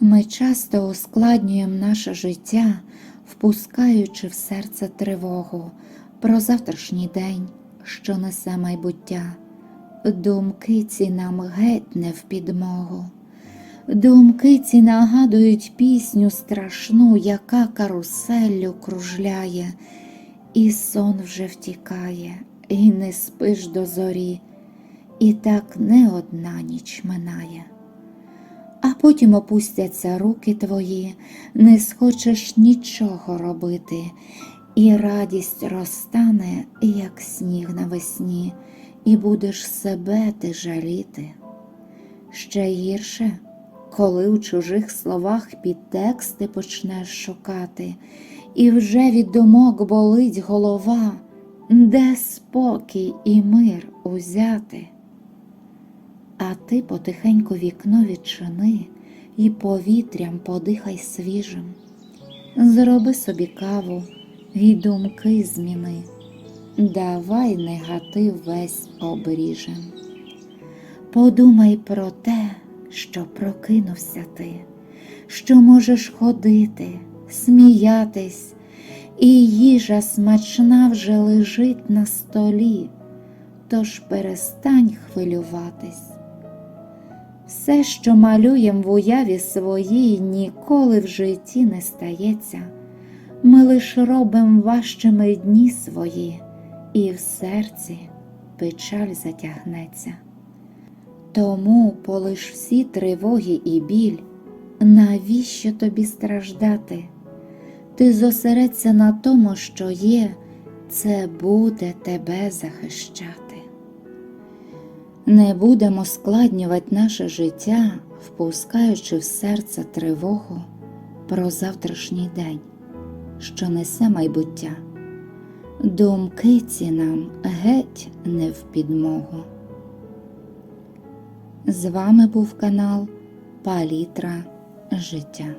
Ми часто ускладнюємо наше життя, впускаючи в серце тривогу про завтрашній день, що несе майбуття. Думки ці нам геть не в підмогу. Думки ці нагадують пісню страшну, яка каруселлю кружляє, і сон вже втікає, і не спиш до зорі, і так не одна ніч минає. Потім опустяться руки твої, не схочеш нічого робити, і радість розтане, як сніг навесні, і будеш себе ти жаліти. Ще гірше, коли у чужих словах підтексти почнеш шукати, і вже від думок болить голова, де спокій і мир узяти. А ти потихеньку вікно відчини і повітрям подихай свіжим. Зроби собі каву і думки зміни. Давай негатив весь обріжем. Подумай про те, що прокинувся ти, що можеш ходити, сміятись, і їжа смачна вже лежить на столі, тож перестань хвилюватись. Все, що малюєм в уяві своїй, ніколи в житті не стається. Ми лиш робим важчими дні свої, і в серці печаль затягнеться. Тому полиш всі тривоги і біль, навіщо тобі страждати? Ти зосередься на тому, що є, це буде тебе захищати. Не будемо складнювати наше життя, впускаючи в серце тривогу про завтрашній день, що несе майбуття. Думки ці нам геть не в підмогу. З вами був канал Палітра Життя.